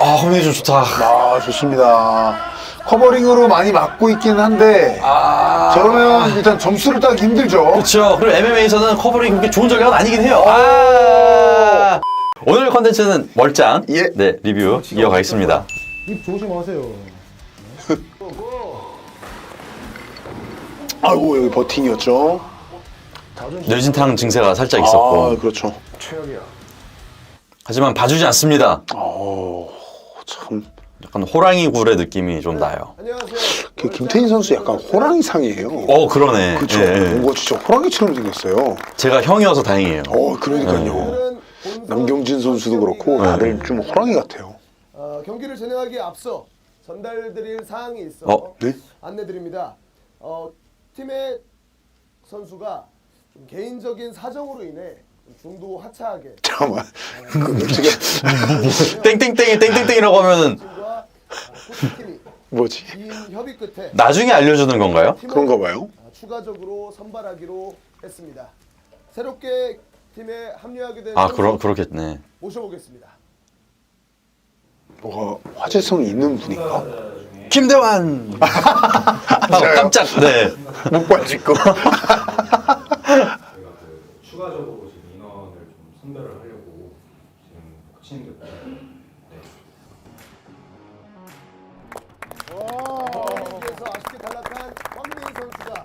아, 좀 좋다. 아, 좋습니다. 커버링으로 많이 맞고 있긴 한데 아. 저러면 일단 점수를 따기 힘들죠. 그렇죠. 그리고 MMA에서는 커버링이 그렇게 좋은 전략은 아니긴 해요. 아. 오늘 컨텐츠는 멀짱. 예. 네, 리뷰 이어가겠습니다. 입 조심하세요. 아이고 여기 버팅이었죠. 뇌진탕 증세가 살짝 있었고. 아, 그렇죠. 하지만 봐주지 않습니다. 어, 참. 약간 호랑이 굴의 느낌이 좀 나요. 안녕하세요. 그 김태인 선수 약간 호랑이 상이에요. 어, 그러네. 그렇죠. 예, 예. 뭔가 진짜 호랑이처럼 생겼어요. 제가 형이어서 다행이에요. 어, 그러니까요. 본선 남경진 선수도 그렇고 경기가 다들 좀 호랑이 같아요. 어, 경기를 진행하기에 앞서 전달드릴 사항이 있어 어? 네? 안내드립니다. 어, 팀의 선수가 좀 개인적인 사정으로 인해 좀 중도 하차하게 잠깐만. 땡땡땡이 땡땡땡이라고 하면은 뭐지? 긴 협의 끝에 나중에 알려주는 건가요? 팀을 그런가 봐요. 아, 추가적으로 선발하기로 했습니다. 새롭게 팀에 합류하게 된 아, 그러, 그렇겠네. 모셔보겠습니다. 뭐가 화제성이 있는 분인가? 김대환! 아, 깜짝, 네. 못. 추가적으로 지금 인원을 좀 선별을 하려고 지금 코치님들 경기에서 아쉽게 탈락한 황민 선수가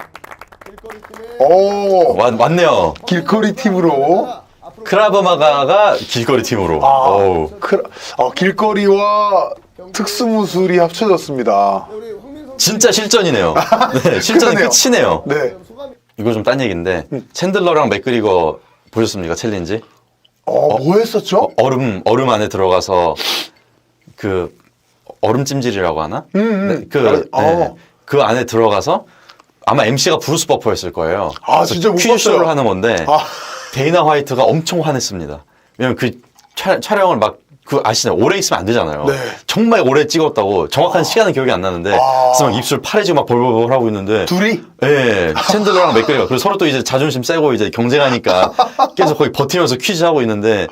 길거리 팀의 오, 왔, 왔네요. 길거리 팀으로. 앞으로 크라브마가가 길거리 팀으로. 아, 어우. 그, 어, 길거리와 특수무술이 합쳐졌습니다. 우리 황민 선수 진짜 실전이네요. 네, 그러네요. 끝이네요. 네. 소감이 이거 좀 딴 얘기인데, 챈들러랑 맥그리거 보셨습니까? 챌린지? 어, 뭐 했었죠? 얼음, 얼음 안에 들어가서 그 얼음 찜질이라고 하나? 음, 음. 네, 그, 아, 네, 어. 그 안에 들어가서 아마 MC가 브루스 버퍼였을 거예요. 아, 진짜 못 퀴즈쇼를 봤어요. 하는 건데, 아. 데이나 화이트가 엄청 화냈습니다. 왜냐면 그 촬, 촬영을 막, 그 아시나요? 오래 있으면 안 되잖아요. 네. 정말 오래 찍었다고 정확한 시간은 기억이 안 나는데, 아. 그래서 막 입술 파래지고 막 벌벌벌 하고 있는데, 둘이? 예, 챈들러랑 맥그리가 그리고 서로 또 이제 자존심 세고 이제 경쟁하니까 계속 거기 버티면서 퀴즈 하고 있는데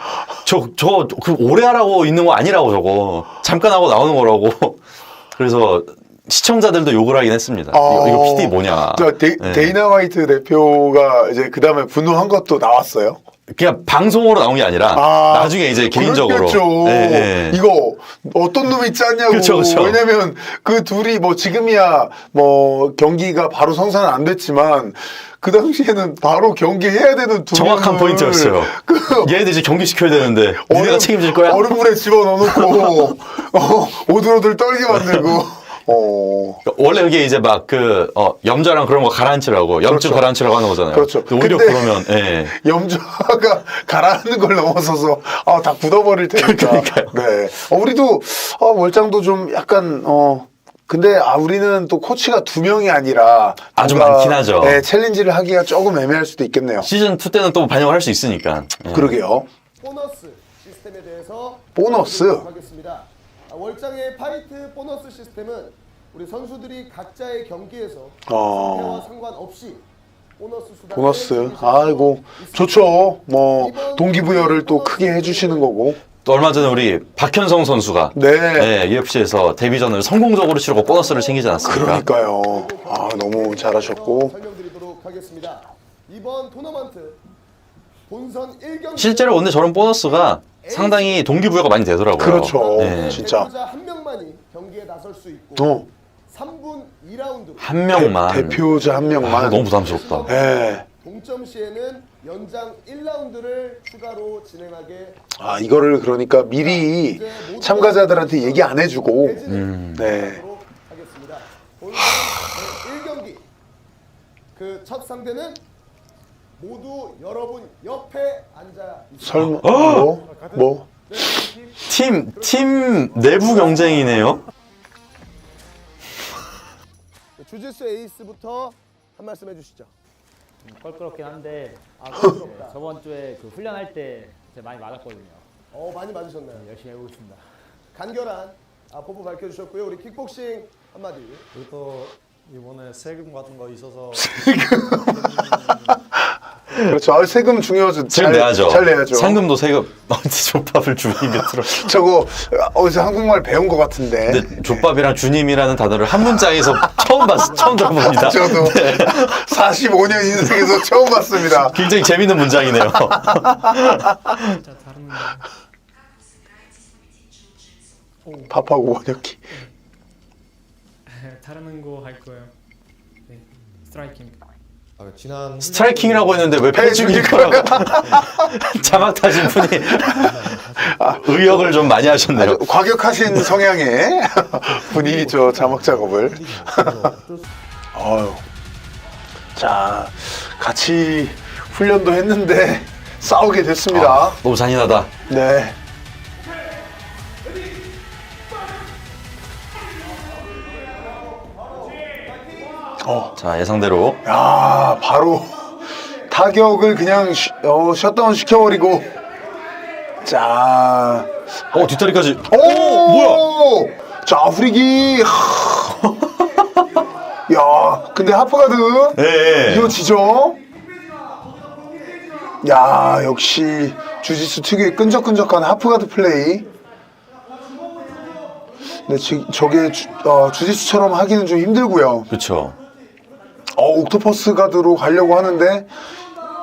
저 저 그 오래 하라고 있는 거 아니라고 저거 잠깐 하고 나오는 거라고 그래서 시청자들도 욕을 하긴 했습니다. 이거, 이거 PD 뭐냐? 저 데, 예. 데이나 화이트 대표가 이제 그 다음에 분노한 것도 나왔어요. 그냥 방송으로 나온 게 아니라 아, 나중에 이제 개인적으로 그랬겠죠. 예, 예. 이거 어떤 놈이 짰냐고. 그쵸, 그쵸. 왜냐면 그 둘이 뭐 지금이야 뭐 경기가 바로 성사는 안 됐지만 그 당시에는 바로 경기해야 되는 두 정확한 명을 포인트였어요. 그 얘네들 이제 경기 시켜야 되는데 얼음- 책임질 거야? 얼음물에 집어넣어놓고 어, 오들오들 떨게 만들고. 어. 원래 그게 이제 막 그 어, 염자랑 그런 거 가라앉히라고 염증 그렇죠. 가라앉히라고 하는 거잖아요. 그렇죠. 그 오히려 근데- 그러면 예. 염좌가 가라앉는 걸 넘어서서 아, 다 굳어버릴 테니까. 그러니까요. 네. 어, 우리도 어, 월장도 좀 약간 어. 근데 아 우리는 또 코치가 두 명이 아니라 아주 뭔가, 많긴 하죠. 네, 챌린지를 하기가 조금 애매할 수도 있겠네요. 시즌 2 때는 또 반영을 할 수 있으니까. 예. 그러게요. 보너스 시스템에 대해서 보너스? 월장의 파이트 보너스 시스템은 우리 선수들이 각자의 경기에서 어. 상태와 상관없이 보너스 수당을 보너스. 아이고. 좋죠. 뭐 동기부여를 또 크게 해주시는 거고. 또 얼마 전에 우리 박현성 선수가 네. UFC에서 데뷔전을 성공적으로 치르고 보너스를 챙기지 않았습니까? 그러니까요. 아 너무 잘하셨고. 설명드리도록 하겠습니다. 이번 토너먼트 본선 1경기 실제로 근데 저런 보너스가 상당히 동기부여가 많이 되더라고요. 그렇죠. 네. 진짜. 한 명만이 경기에 나설 수 있고 어. 3분 2라운드 한 명만. 대표자 한 명만. 아, 너무 부담스럽다. 네. 동점 시에는 연장 1라운드를 추가로 진행하게 아 이거를 그러니까 미리 참가자들한테 얘기 안 해주고 네. 네. 하겠습니다. 본선 1경기 그 첫 상대는 모두 여러분 옆에 앉아 있습니다. 설마 뭐? 뭐? 팀, 팀 내부 경쟁이네요. 주짓수 에이스부터 한 말씀 해주시죠. 껄끄럽긴 한데 아, 껄끄럽다. 저번 주에 그 훈련할 때 제가 많이 맞았거든요. 어 많이 맞으셨나요? 열심히 해보겠습니다. 간결한 아, 포부 밝혀주셨고요. 우리 킥복싱 한마디. 그리고 이번에 세금 같은 거 있어서 그렇죠. 아, 세금 중요하죠. 세금 잘, 내야죠. 잘 내야죠. 상금도 세금. 어디 족밥을 주님이 들어. 저거 어디서 한국말 배운 것 같은데. 근데 족밥이랑 주님이라는 단어를 한 문장에서 처음 봤, 처음 들어봅니다. 저도 네. 45년 인생에서 처음 봤습니다. 굉장히 재밌는 문장이네요. 밥하고 원혁기. 다른 거 할 거예요. 네, 스트라이킹. 아, 지난 스트라이킹이라고 했는데 왜 패중일까라고 자막 타신 분이 의역을 좀 많이 하셨네요. 아주 과격하신 성향의 분이 저 자막 작업을. 아유. 자, 같이 훈련도 했는데 싸우게 됐습니다. 너무 잔인하다. 네. 자 예상대로 야, 바로 타격을 그냥 쉬, 어, 셧다운 시켜버리고. 자, 어 뒷다리까지. 오, 뭐야? 자. 하. 야, 근데 하프가드 예. 이어지죠? 야, 역시 주짓수 특유의 끈적끈적한 하프가드 플레이. 근데 지, 저게 주, 어, 주짓수처럼 하기는 좀 힘들고요. 그렇죠. 어, 옥토퍼스 가드로 가려고 하는데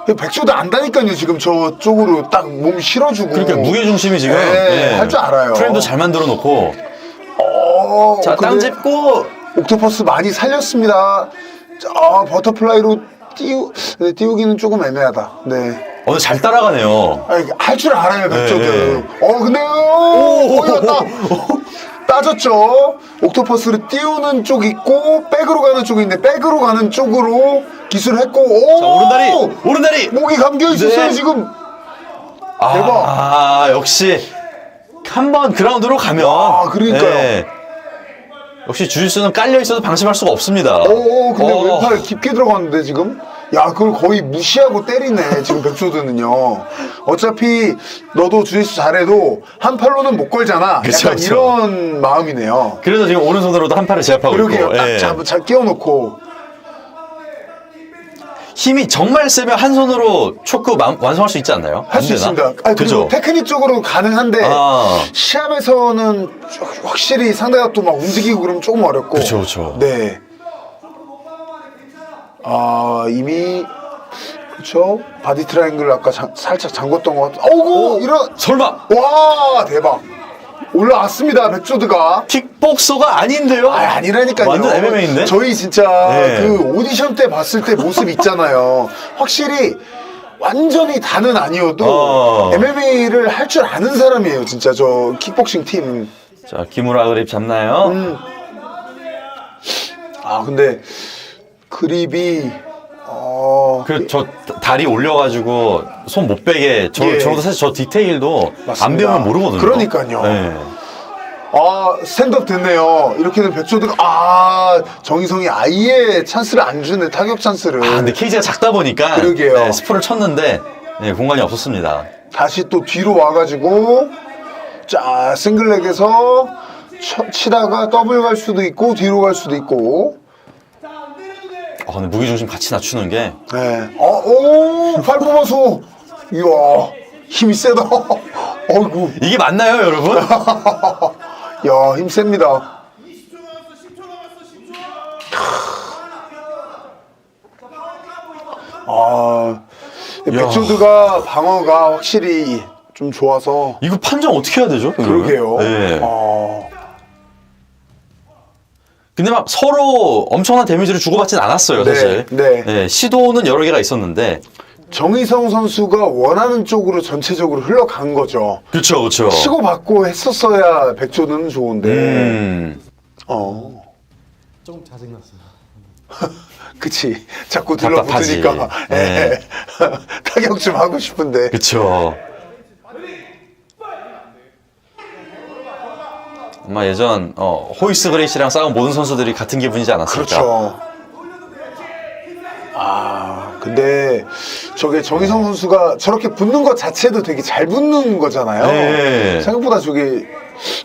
백조도 안다니까요. 지금 저 쪽으로 딱 몸 실어주고. 그러니까 무게 중심이 지금 네, 할 줄 알아요. 프레임도 잘 만들어 놓고 어, 자 땅 근데 짚고 옥토퍼스 많이 살렸습니다. 자, 버터플라이로 띄우, 네, 띄우기는 조금 애매하다. 네. 오늘 잘 따라가네요. 할 줄 알아요, 백조들. 네. 어, 근데, 오, 거기갔다. 따졌죠? 옥토퍼스를 띄우는 쪽 있고, 백으로 가는 쪽이 있는데, 백으로 가는 쪽으로 기술을 했고, 오! 자 오른다리 오른다리. 목이 감겨 있었어요, 네. 지금. 아, 대박. 아 역시 한 번 그라운드로 가면 아, 그러니까요. 네. 역시 주짓수는 깔려 있어도 방심할 수가 없습니다. 오, 근데 어. 왼팔 깊게 들어갔는데, 지금? 야, 그걸 거의 무시하고 때리네, 지금 백조드는요. 어차피 너도 주짓수 잘해도 한 팔로는 못 걸잖아. 그쵸, 약간 그쵸. 이런 마음이네요. 그래서 지금 오른손으로도 한 팔을 제압하고 그러게요. 있고 딱 예. 잡, 잘 끼워놓고. 힘이 정말 세면 한 손으로 초크 마- 완성할 수 있지 않나요? 할 수 안 되나? 있습니다. 그리고 그죠? 테크닉 쪽으로 가능한데 아. 시합에서는 좀 확실히 상대가 또 막 움직이고 그러면 조금 어렵고. 그쵸, 그쵸. 네. 아 이미 그렇죠. 바디 트라이앵글 아까 자- 살짝 잠궜던 것 같아. 어구 이런 설마 와 대박 올라왔습니다 백조드가. 킥복서가 아닌데요? 아, 아니라니까요. 완전 MMA인데? 저희 진짜 네. 그 오디션 때 봤을 때 모습 있잖아요. 확실히 완전히 다는 아니어도 어. MMA를 할 줄 아는 사람이에요. 진짜 저 킥복싱 팀. 자 기무라 그립 잡나요? 음. 아 근데 그립이 어. 그 저 다리 올려가지고 손 못 빼게 저 예. 저도 사실 저 디테일도 맞습니다. 안 배우면 모르거든요. 그러니까요. 네. 아 스탠드업 됐네요. 이렇게 되면 백조드가 아 정희성이 아예 찬스를 안 주네 타격 찬스를. 아 근데 케이지가 작다 보니까 그러게요. 네, 스포를 쳤는데 네, 공간이 없었습니다. 다시 또 뒤로 와가지고 자 싱글렉에서 쳐- 치다가 더블 갈 수도 있고 뒤로 갈 수도 있고 아 근데 무게 중심 같이 낮추는 게 네. 어, 오팔 뽑아서 이야 힘이 세다 어이구 이게 맞나요, 여러분? 야 힘 셉니다 아 백조드가 방어가 확실히 좀 좋아서 이거 판정 어떻게 해야 되죠? 그러면? 그러게요 네. 아, 근데 막 서로 엄청난 데미지를 주고받진 않았어요, 네, 사실. 네. 시도는 여러 개가 있었는데. 정희성 선수가 원하는 쪽으로 전체적으로 흘러간 거죠. 그렇죠, 그렇죠. 치고받고 했었어야 백조는 좋은데. 음. 어. 좀 짜증났어요. 그치. 자꾸 답답하지. 들러붙으니까. 네. 예. 타격 좀 하고 싶은데. 그쵸. 아마 예전 어, 호이스 그레이시랑 싸운 모든 선수들이 같은 기분이지 않았을까? 그렇죠. 아, 근데 저게 정희성 선수가 저렇게 붙는 것 자체도 되게 잘 붙는 거잖아요. 네. 생각보다 저게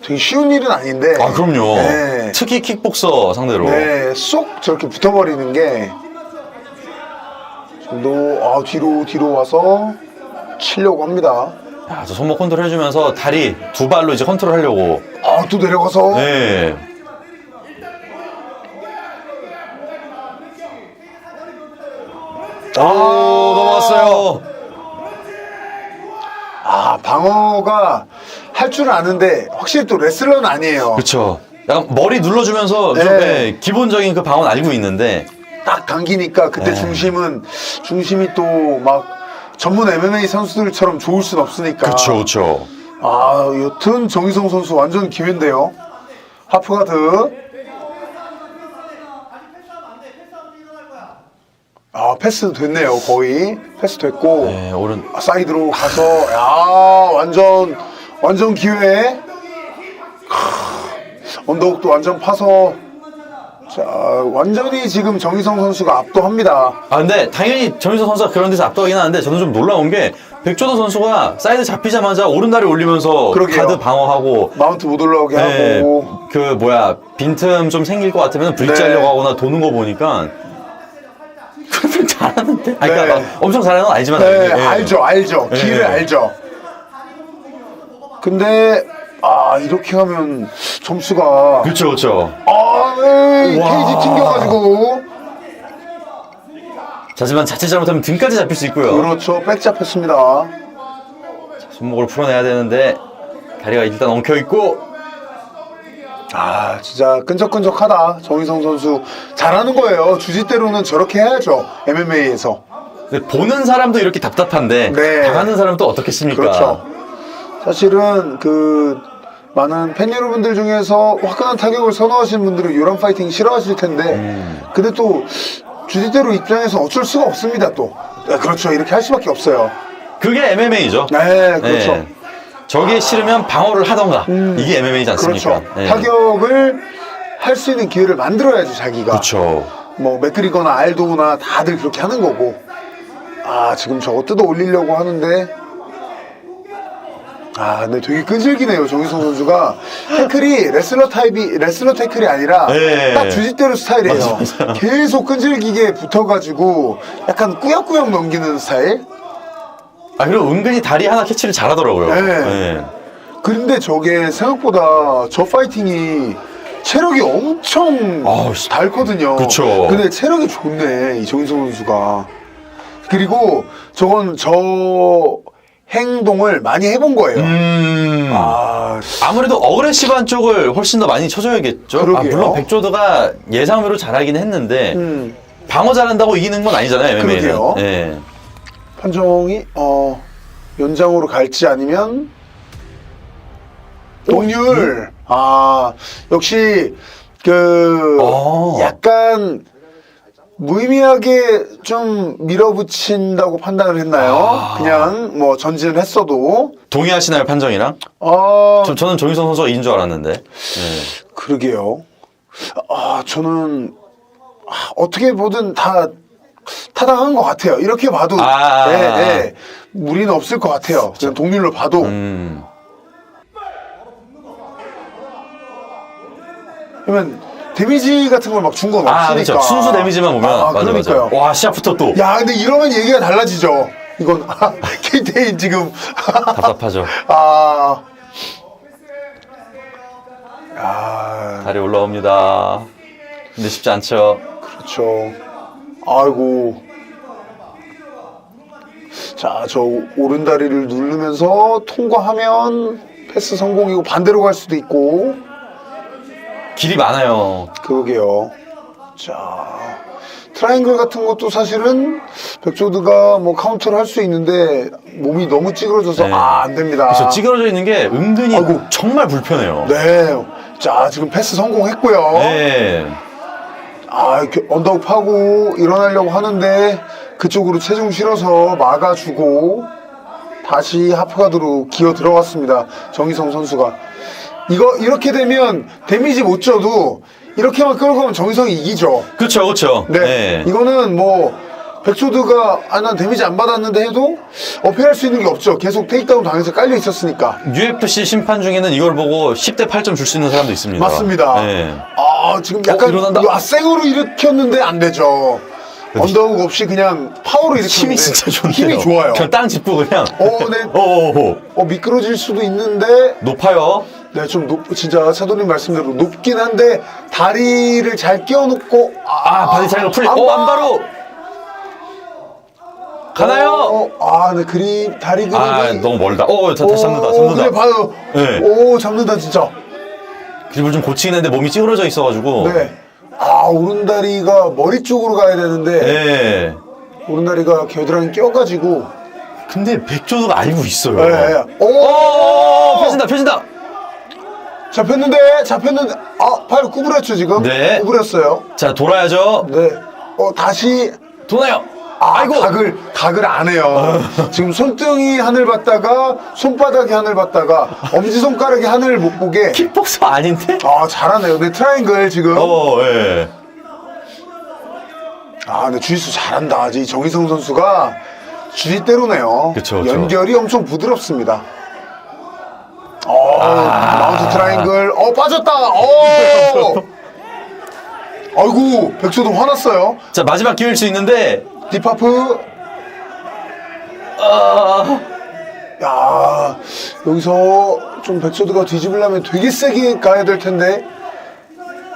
되게 쉬운 일은 아닌데. 아 그럼요. 네. 특히 킥복서 상대로. 네, 쏙 저렇게 붙어버리는 게 지금도 아, 뒤로 뒤로 와서 치려고 합니다. 야, 저 손목 컨트롤 해주면서 다리 두 발로 이제 컨트롤 하려고. 아, 또 내려가서 네. 오, 넘어갔어요. 아, 방어가 할 줄은 아는데 확실히 또 레슬러는 아니에요. 그렇죠. 약간 머리 눌러주면서 좀 네. 네, 기본적인 그 방어는 알고 있는데 딱 당기니까 그때 네. 중심은 중심이 또 막 전문 MMA 선수들처럼 좋을 순 없으니까. 그렇죠, 그렇죠. 아, 여튼 정희성 선수 완전 기회인데요. 하프가드. 아, 패스 됐네요, 거의. 패스 됐고. 네, 오른 아, 사이드로 가서, 야, 완전, 완전 기회. 크, 언더욱도 완전 파서. 자, 완전히 지금 정희성 선수가 압도합니다. 아 근데 당연히 정희선 선수가 그런 데서 압도하긴 하는데 저는 좀 놀라운 게 백조도 선수가 사이드 잡히자마자 오른다리 올리면서 그러게요. 가드 방어하고 마운트 못 올라오게 네, 하고. 그 뭐야 빈틈 좀 생길 것 같으면 브릿지 네. 하려고 하거나 도는 거 보니까 잘하는데 아니, 그러니까 네. 막 엄청 잘하는 건 아니지만 네, 예. 알죠, 알죠. 네. 길을 알죠. 근데, 아, 이렇게 하면 점수가. 그렇죠 그렇죠 아, 에이, 와. 케이지 튕겨가지고. 하지만 자칫 잘못하면 등까지 잡힐 수 있고요 그렇죠, 백 잡혔습니다. 손목을 풀어내야 되는데 다리가 일단 엉켜 있고 아, 진짜 끈적끈적하다. 정희성 선수. 잘하는 거예요. 주짓대로는 저렇게 해야죠. MMA에서. 근데 보는 사람도 이렇게 답답한데 네. 당하는 사람은 또 어떻겠습니까 그렇죠. 사실은 그 많은 팬 여러분들 중에서 화끈한 타격을 선호하시는 분들은 이런 파이팅 싫어하실 텐데 음. 근데 또 주짓대로 입장에서 어쩔 수가 없습니다 또. 네, 그렇죠. 이렇게 할 수밖에 없어요. 그게 MMA죠. 네 그렇죠. 저게 싫으면 방어를 하던가. 이게 MMA지 않습니까? 그렇죠. 예. 타격을 할 수 있는 기회를 만들어야지 자기가. 그렇죠. 뭐 맥그리거나 알도나 다들 그렇게 하는 거고. 아 지금 저거 뜯어 올리려고 하는데 아 근데 되게 끈질기네요 정희성 선수가 태클이 레슬러 타입이 레슬러 태클이 아니라 네. 딱 주짓대로 스타일이에요 맞아, 맞아. 계속 끈질기게 붙어가지고 약간 꾸역꾸역 넘기는 스타일 아 그리고 은근히 다리 하나 캐치를 잘하더라고요 네. 예. 근데 저게 생각보다 저 파이팅이 체력이 엄청 아우, 씨. 닳거든요. 그쵸. 근데 체력이 좋네, 이 정희성 선수가. 그리고 저건 저 행동을 많이 해본 거예요. 음. 아, 아무래도 어그레시브한 쪽을 훨씬 더 많이 쳐줘야겠죠. 아, 그러게요. 물론 백조드가 예상외로 잘하긴 했는데 음, 방어 잘한다고 이기는 건 아니잖아요. 그러게요. 예. 판정이, 어, 연장으로 갈지 아니면, 동률. 아, 역시, 그, 어. 약간, 무의미하게 좀 밀어붙인다고 판단을 했나요? 아. 그냥 뭐 전진을 했어도. 동의하시나요 판정이랑? 아, 저, 저는 정희선 선수가 이긴 줄 알았는데. 예. 그러게요. 아, 저는 아, 어떻게 보든 다 타당한 것 같아요. 이렇게 봐도 아. 네, 네. 무리는 없을 것 같아요. 그냥 동률로 봐도. 음. 그러면 데미지 같은 걸 막 준건 아, 없으니까. 그렇죠. 순수 데미지만 보면 아, 맞아 그러니까요. 맞아. 와 시합부터 또 야, 근데 이러면 얘기가 달라지죠. 이건 아, 케이테인 지금 답답하죠. 아. 아, 다리 올라옵니다. 근데 쉽지 않죠. 그렇죠. 아이고. 자, 저 오른 다리를 누르면서 통과하면 패스 성공이고 반대로 갈 수도 있고. 길이 많아요. 그러게요. 자, 트라이앵글 같은 것도 사실은 백조드가 뭐 카운터를 할 수 있는데 몸이 너무 찌그러져서 네. 아, 안 됩니다. 그래서 찌그러져 있는 게 은근히 아이고. 정말 불편해요. 네. 자, 지금 패스 성공했고요. 네. 아, 이렇게 언덕 파고 일어나려고 하는데 그쪽으로 체중 실어서 막아주고 다시 하프가드로 기어 들어갔습니다. 정희성 선수가. 이거 이렇게 되면 데미지 못 줘도 이렇게만 끌고 가면 정희성이 이기죠. 그렇죠, 그렇죠. 네. 이거는 뭐 백조드가 아 난 데미지 안 받았는데 해도 어필할 수 있는 게 없죠. 계속 테이크다운 당해서 깔려 있었으니까. UFC 심판 중에는 이걸 보고 10대 8점 줄 수 있는 사람도 있습니다. 맞습니다. 네. 아 지금 약간 일어난다. 아, 생으로 일으켰는데 안 되죠. 언더욱 없이 그냥 파워로 이렇게 힘이 진짜 좋네요. 힘이 좋아요. 그냥 땅 짚고 그냥. 어, 네. 오, 어, 미끄러질 수도 있는데 높아요. 네, 좀 높, 진짜 차도님 말씀대로 높긴 한데 다리를 잘 끼워놓고 아, 바디 차이가 풀리. 오, 안바로. 가나요? 어, 어, 아, 네, 그립 다리 그립이 아, 너무 멀다. 오, 다, 다시 잡는다. 오, 잡는다. 그래 봐요. 네. 오, 잡는다 진짜. 그립을 좀 고치긴 했는데 몸이 찌그러져 있어가지고. 네. 아, 오른 다리가 머리 쪽으로 가야 되는데 네. 오른 다리가 겨드랑이 껴가지고. 근데 백조도가 알고 있어요. 네. 네. 오, 오, 펴진다, 펴진다. 잡혔는데 잡혔는데 아, 팔 구부렸죠 지금? 네. 구부렸어요. 자, 돌아야죠. 네. 어, 다시 도나요. 아, 아이고. 각을 각을 안 해요. 지금 손등이 하늘 봤다가 손바닥이 하늘 봤다가 엄지 손가락이 하늘 못 보게. 킥복서 아닌데? 아 잘하네요. 네 트라이앵글 지금. 어, 예. 아 근데 주짓수 잘한다. 이 정희성 선수가 주짓대로네요. 그쵸, 그쵸. 연결이 엄청 부드럽습니다. 어, 아. 마운트 트라이앵글. 어 빠졌다. 어. 아이고 백조도 화났어요. 자, 마지막 기회일 수 있는데. 딥하프. 아, 야 여기서 좀 백조드가 뒤집으려면 되게 세게 가야 될 텐데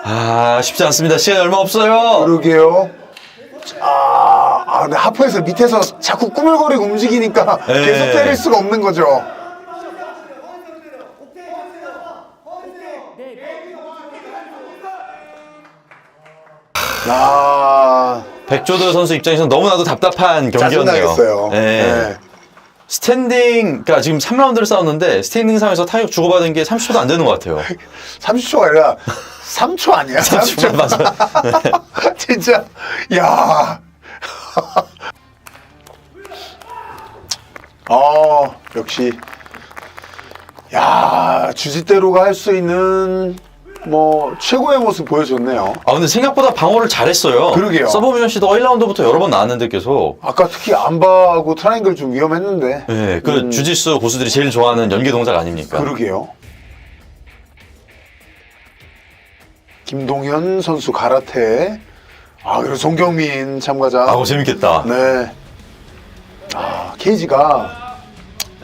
아, 쉽지 않습니다. 시간이 얼마 없어요. 그러게요 아, 아 근데 하프에서 밑에서 자꾸 꾸물거리고 움직이니까 네. 계속 때릴 수가 없는 거죠 아 백조도 선수 입장에서는 너무나도 답답한 경기였네요. 짜증나겠어요 네. 네. 스탠딩, 그러니까 지금 3라운드를 싸웠는데 스탠딩 상에서 타격 주고받은 게 30초도 안 되는 것 같아요. 30초가 아니라 3초 아니야? 30초 맞아. 진짜 야. 어 역시 야 주짓대로가 할 수 있는 뭐 최고의 모습 보여줬네요. 아 근데 생각보다 방어를 잘했어요. 그러게요. 서버미션 씨도 1라운드부터 여러 번 나왔는데 계속. 아까 특히 안바하고 트라이앵글 좀 위험했는데. 네, 그 주짓수 고수들이 제일 좋아하는 연계 동작 아닙니까? 그러게요. 김동현 선수 가라테. 아 그리고 송경민 참가자. 아우 재밌겠다. 네. 아, 케이지가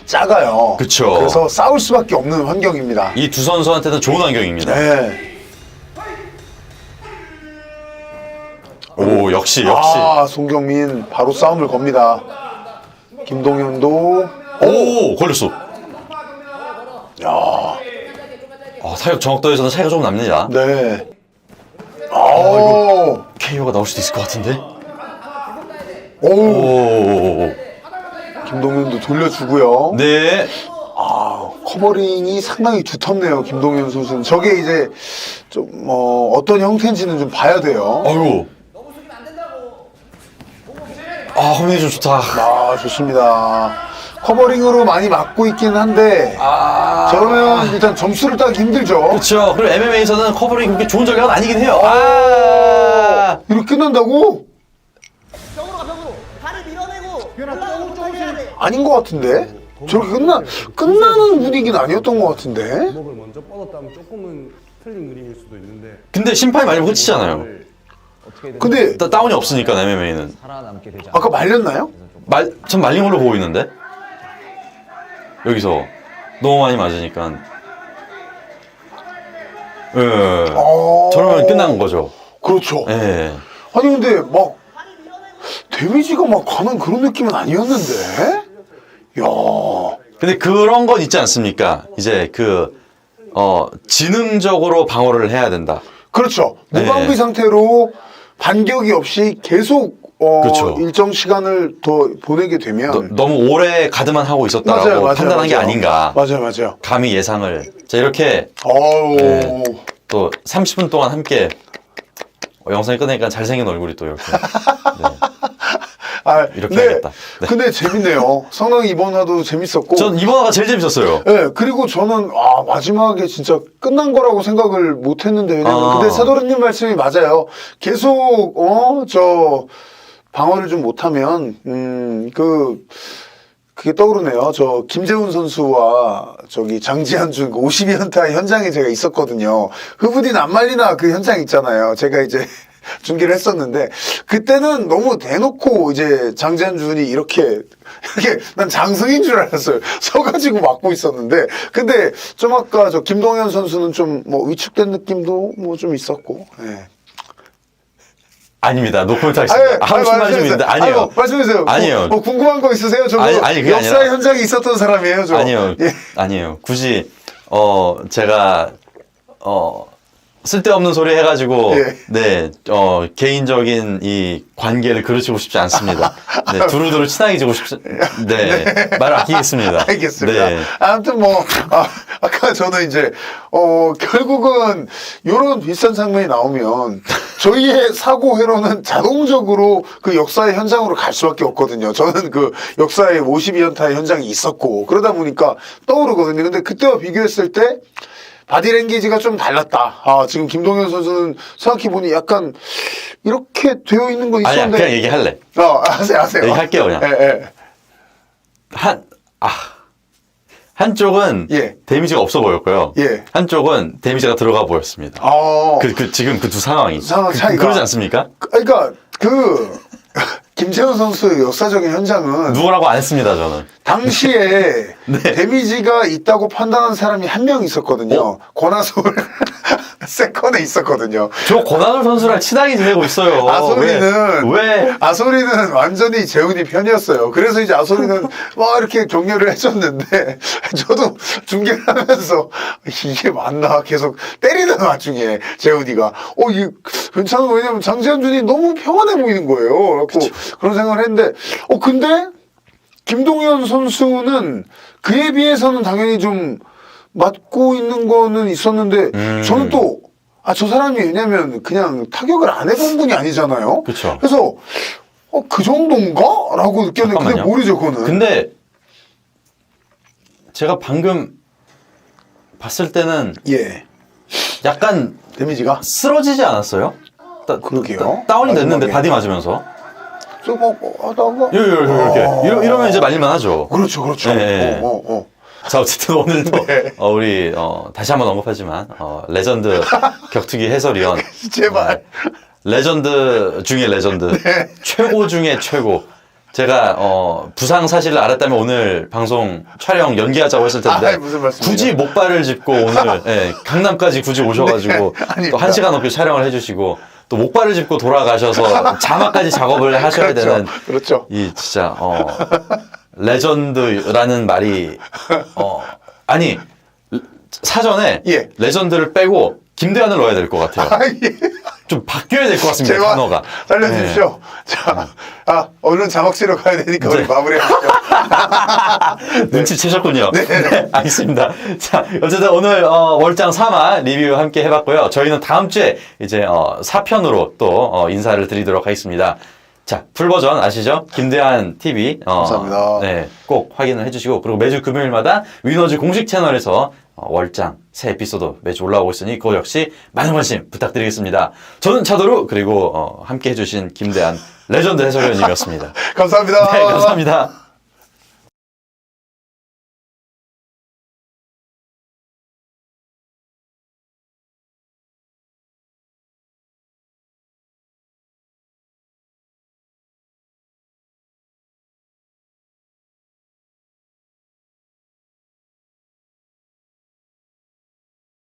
작아요. 그쵸. 그래서 싸울 수밖에 없는 환경입니다. 이 두 선수한테는 좋은 환경입니다. 네. 오 역시 역시. 아, 송경민 바로 싸움을 겁니다. 김동현도 오 걸렸어. 야, 아, 타격 정확도에서는 차이가 조금 납니다. 네. 아, KO가 나올 수도 있을 것 같은데. 오, 오. 김동현도 돌려주고요. 네. 아, 커버링이 상당히 두텁네요, 김동현 선수는. 저게 이제 좀, 뭐, 어떤 형태인지는 좀 봐야 돼요. 아이고. 아 허민이 좀 좋다. 아, 좋습니다. 커버링으로 많이 맞고 있긴 한데, 아. 저러면 일단 점수를 따기 힘들죠. 그렇죠. 그리고 MMA에서는 커버링이 그렇게 좋은 전략은 아니긴 해요. 아. 이렇게 끝난다고? 아닌 것 같은데? 저렇게 끝나, 끝나는 분위기는 아니었던 것 같은데? 목을 먼저 뻗었다면 조금은 틀린 그림일 수도 있는데 근데 심판이 말리면 끝이잖아요. 근데, 따- 다운이 없으니까 MMA는. 살아남게 되지 아까 말렸나요? 말, 전 말린 걸로 보고 있는데? 여기서 너무 많이 맞으니까. 예. 어. 저러면 끝난 거죠. 그렇죠. 예. 아니, 근데 막, 데미지가 막 가는 그런 느낌은 아니었는데? 야 근데 그런 건 있지 않습니까? 이제 그, 어, 지능적으로 방어를 해야 된다. 그렇죠. 네. 무방비 상태로 반격이 없이 계속, 어, 그렇죠. 일정 시간을 더 보내게 되면. 너, 너무 오래 가드만 하고 있었다라고 판단한 게 아닌가. 맞아요, 맞아요. 감히 예상을. 자, 이렇게 어우. 네. 또 30분 동안 함께 어, 영상이 끝나니까 잘생긴 얼굴이 또 이렇게. 네. 아, 이렇게 근데, 해야겠다. 네. 근데 재밌네요. 상당히 이번 화도 재밌었고. 전 이번 화가 제일 재밌었어요. 네, 그리고 저는 아 마지막에 진짜 끝난 거라고 생각을 못 했는데 왜냐면 아. 근데 사도르님 말씀이 맞아요. 계속 어저 방어를 좀 못하면 음그 그게 떠오르네요. 저 김재훈 선수와 저기 장지한 준 52연타 현장에 제가 있었거든요. 흐브딘 안 말리나 그 현장 있잖아요. 제가 이제 중계를 했었는데 그때는 너무 대놓고 이제 장재현준이 이렇게 이렇게 난 장승인 줄 알았어요. 서가지고 막고 있었는데 근데 좀 아까 저 김동현 선수는 좀 뭐 위축된 느낌도 뭐 좀 있었고. 예. 아닙니다. 아유, 하고 아유, 싶은 말이 좀. 있는데 아니에요. 아유, 말씀해주세요. 아니에요. 뭐, 뭐 궁금한 거 있으세요? 저 아니, 아니, 역사 아니라- 현장에 있었던 사람이에요. 저. 아니요. 예. 아니에요. 굳이 어 제가 어 쓸데없는 소리 해가지고 예. 네 어 개인적인 이 관계를 그르치고 싶지 않습니다. 네 두루두루 친하게 지고 싶지 네말 아끼겠습니다. 알겠습니다. 네. 아무튼 뭐 아, 아까 저는 이제 어 결국은 이런 비싼 장면이 나오면 저희의 사고 회로는 자동적으로 그 역사의 현장으로 갈 수밖에 없거든요. 저는 그 역사의 52연타의 현장이 있었고 그러다 보니까 떠오르거든요. 근데 그때와 비교했을 때 바디랭귀지가 좀 달랐다. 아, 지금 김동현 선수는 생각해보니 약간 이렇게 되어 있는 거 아니야 있었는데. 그냥 얘기할래. 어, 하세요, 하세요. 얘기할게요, 그냥. 예, 예. 한, 아, 한쪽은 예. 데미지가 없어 보였고요. 예. 한쪽은 데미지가 들어가 보였습니다. 어. 그, 그, 지금 그 두 상황이. 상황 그- 차이가. 그러지 않습니까? 그러니까 그 김재현 선수의 역사적인 현장은 누구라고 안 했습니다, 저는. 당시에 네. 데미지가 있다고 판단한 사람이 한 명 있었거든요. 어? 권하솔 세컨에 있었거든요. 저 권한솔 선수랑 친하게 지내고 있어요. 아소리는 왜? 왜? 아소리는 완전히 재훈이 편이었어요. 그래서 이제 아소리는 막 이렇게 격려를 해줬는데 저도 중계를 하면서 이게 맞나 계속 때리는 와중에 재훈이가 어이 괜찮은 거 왜냐면 장재현준이 너무 평안해 보이는 거예요. 그래서 그런 생각을 했는데 어 근데 김동현 선수는 그에 비해서는 당연히 좀 맞고 있는 거는 있었는데 음. 저는 또 아, 저 사람이 왜냐면 그냥 타격을 안 해본 분이 아니잖아요. 그쵸. 그래서 어, 그 정도인가? 라고 느꼈는데 근데 잠깐만요. 모르죠, 그거는. 근데 제가 방금 봤을 때는 예. 약간 데미지가 쓰러지지 않았어요? 따, 그러게요. 따, 다운이 됐는데 마지막에. 바디 맞으면서 좀 어, 어, 하다가 이렇게 이렇게 이렇게 어. 이러, 이러면 이제 말릴만 하죠. 그렇죠, 그렇죠. 네. 어, 어, 어. 자 어쨌든 오늘도 네. 어, 우리 어, 다시 한번 언급하지만 어, 레전드 격투기 해설위원 제발. 네. 레전드 중에 레전드 네. 최고 중에 최고 제가 어, 부상 사실을 알았다면 오늘 방송 촬영 연기하자고 했을 텐데 아이, 무슨 말씀이에요? 굳이 목발을 짚고 오늘 예, 강남까지 굳이 오셔가지고 네, 또 아닙니다. 한 시간 넘게 촬영을 해주시고 또 목발을 짚고 돌아가셔서 자막까지 작업을 하셔야 그렇죠. 되는 그렇죠. 이 진짜 어 레전드라는 말이 어 아니 사전에 예. 레전드를 빼고 김대한을 넣어야 될 것 같아요. 아, 예. 좀 바뀌어야 될 것 같습니다. 제발 단어가. 살려주십시오. 자, 아, 얼른 자막 치러 가야 되니까 네. 우리 마무리하시죠. 네. 눈치 채셨군요. 네. 네, 알겠습니다. 자, 어쨌든 오늘 어, 월장 3화 리뷰 함께 해봤고요. 저희는 다음 주에 이제 어, 4편으로 또 어, 인사를 드리도록 하겠습니다. 자, 풀버전 아시죠? 김대한 TV. 어, 감사합니다. 네, 꼭 확인을 해주시고, 그리고 매주 금요일마다 위너즈 공식 채널에서 어, 월장 새 에피소드 매주 올라오고 있으니 그거 역시 많은 관심 부탁드리겠습니다. 저는 차도루 그리고 어, 함께 해주신 김대한 레전드 해설위원님이었습니다. 감사합니다. 네, 감사합니다.